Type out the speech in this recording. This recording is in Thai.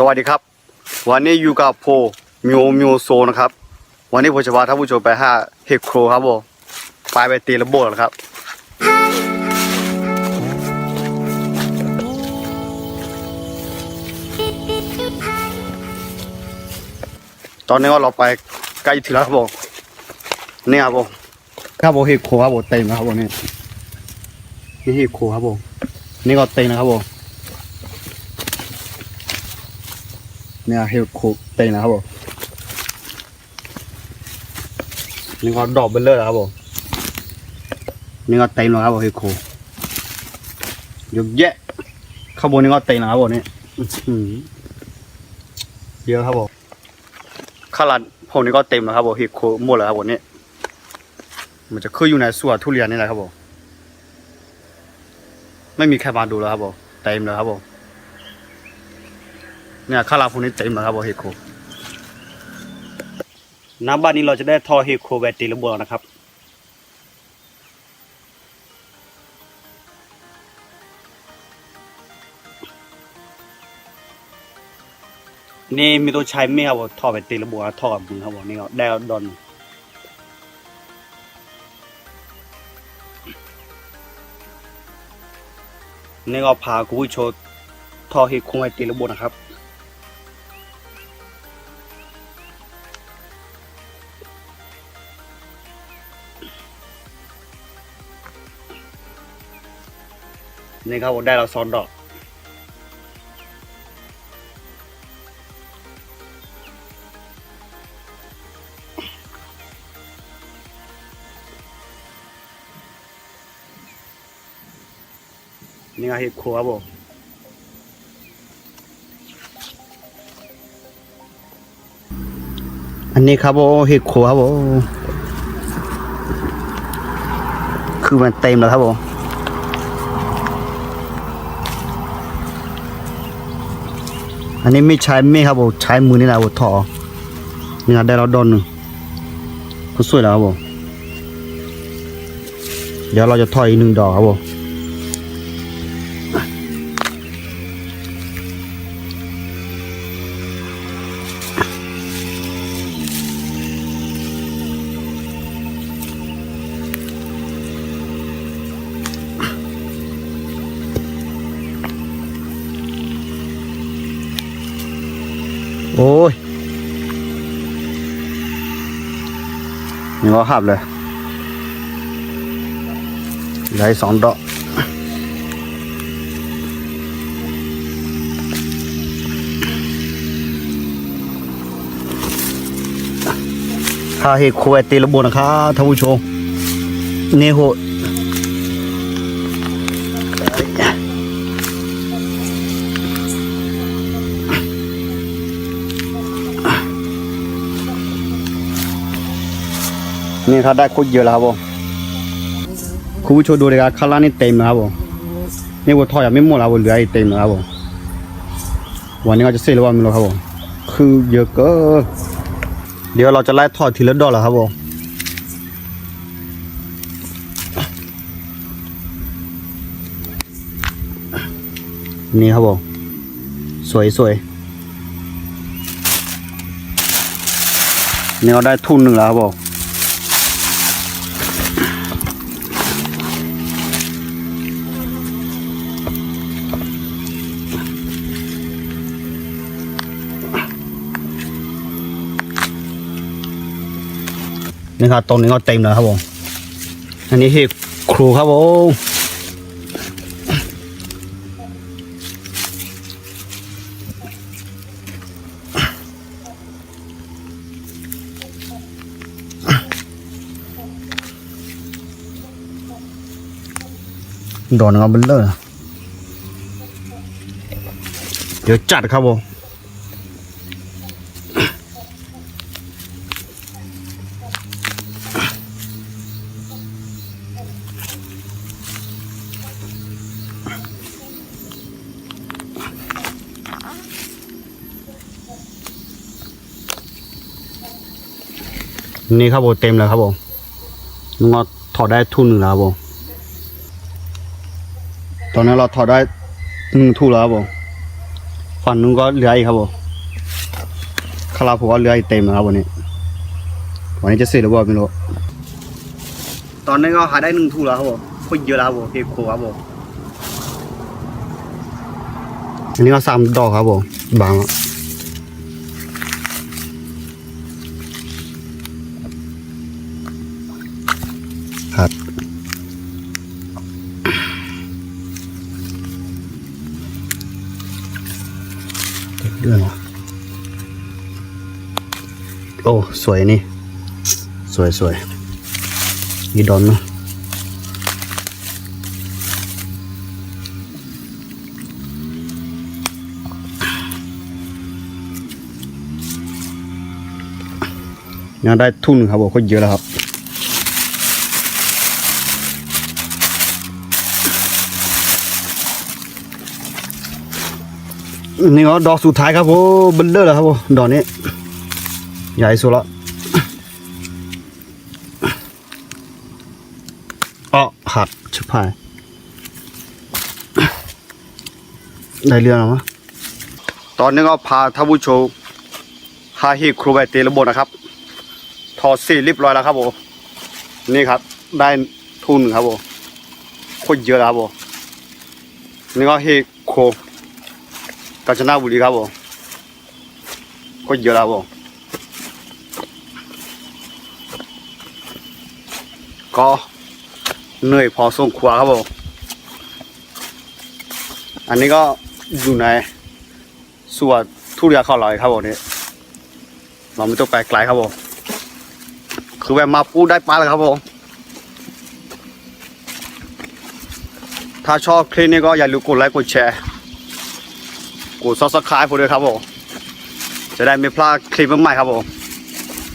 สวัสดีครับ วันนี้อยู่กับโพมิวมิวโซนะครับ วันนี้ผมจะพาท่านผู้ชมไปหาเห็ดโครครับผมไปไปตีระเบิดครับตอนนี้ก็เราไปใกล้ถึงแล้วครับผมนี่ครับผมครับผมเห็ดโคครับผมเต็มแล้วครับผมนี่นี่เห็ดโคครับผมนี่ก็เต็มนะครับผม เนี่ยเฮลคุกเต็งนะครับผมนี่ก็ดอกเบลเลอร์นะครับผมนี่ก็เต็งแล้วครับผมเฮลคุกเยอะแยะข้างบนนี่ก็เต็งนะครับผมนี่เยอะครับผมข้างหลังผมนี่ก็เต็มแล้วครับผมเฮลคุกหมดแล้วครับผมนี่มันจะขึ้นอยู่ในสวนทุเรียนนี่แหละครับผมไม่มีใครมาดูแล้วครับผมเต็มเลยครับผม เนี่ยข้าวราฟูนี้เต็มแล้วครับเฮโคน้ำบ้านนี้เราจะได้ทอเฮโคแบบตีระเบิดนะครับนี่มีตัวใช้ไม่ครับทอแบบตีระเบิดทอกับมือครับผมนี่ก็ได้ดอนนี่ก็พาคุณผู้ชมทอเฮโคแบบตีระเบิดนะครับ นี่ครับผมได้เราซ้อนดอกนี่ก็เห็ดครัวครับผมอันนี้ครับผมเห็ดครัวครับผมคือมันเต็มแล้วครับผม อันนี้ไม่ใช้ไม่ครับผมใช้มือนี่แหละผมถอนี่ครับได้แล้วดอนหนึ่งก็สวยแล้วครับผมเดี๋ยวเราจะถอยอีกหนึ่งดอกครับผม โอ้ยนี่ก็หับเลยเหลืออีกสองดอกข้าเห็ดควยตีระบบนะครับท่านผู้ชมนี่โห นี่ครับได้คตรเยอะแล้วครับผมคุณผู้ชมดูเลยครับข้างล่างนี่เต็มนะครับผมนี่วัวทอดยังไม่หมดแล้วเหลืออีกเต็มนะครับผมวันนี้ก็จะเสร็จแล้ววันไม่รู้ครับผมคือเยอะเกินเดี๋ยวเราจะไล่ทอดทีละดอกแล้วครับผมนี่ครับผมสวยสวยนี่เราได้ทุนหนึ่งแล้วครับผม นี่ครับตรงนี้ก็เต็มแล้วครับผมอันนี้เห็ดครูครับผมดอนเอาเบลเลอร์เดี๋ยวจัดครับผม นี่ครับผมเต็มแล้วครับผมลุงก็ถอดได้ทุ่นหนึ่งแล้วครับผมตอนนี้เราถอดได้หนึ่งทุ่นแล้วครับผมฝั่งนู้นก็เหลืออีกครับผมคาราผมก็เหลืออีกเต็มนะครับวันนี้วันนี้จะเสร็จหรือเปล่าไม่รู้ตอนนี้ก็หาได้หนึ่งทูแล้วครับผมโคตรเยอะแล้วครับผมเฮโคครับผมอันนี้ก็สามดอกครับผมบางแล้ว ครับเก็บเรื่องเหรอโอ้ สวยนี่ สวยสวยยีดอนเนอะยังได้ทุนครับผมก็เยอะแล้วครับ นี่ก็ดอกสุดท้ายครับผมเบลเลอร์แล้วครับผมดอกนี้ ใหญ่สุดละอ๋อหัดชิบหายได้เรื่องแล้วมั้งตอนนี้ก็พาท่านผู้ชมหาฮีครูไปเตะระบบนะครับถอสีเรียบร้อยแล้วครับผมนี่ครับ ได้ทุนครับผมโคตรเยอะแล้วครับผมนี่ก็เฮโคร กาญจนบุรีครับผมโคตรเยอะแล้วครับผมก็เหนื่อยพอสมควรครับผมอันนี้ก็อยู่ในส่วนทุเรียนข้าลอยครับผมนี่เราไม่ต้องไปไกลครับผมคือแบบมาปูได้ปลาเลยครับผมถ้าชอบคลิปนี้ก็อย่าลืมกดไลค์กดแชร์ กดซับสไครป์ผมด้วยครับผมจะได้ไม่พลาดคลิปใหม่ๆครับผม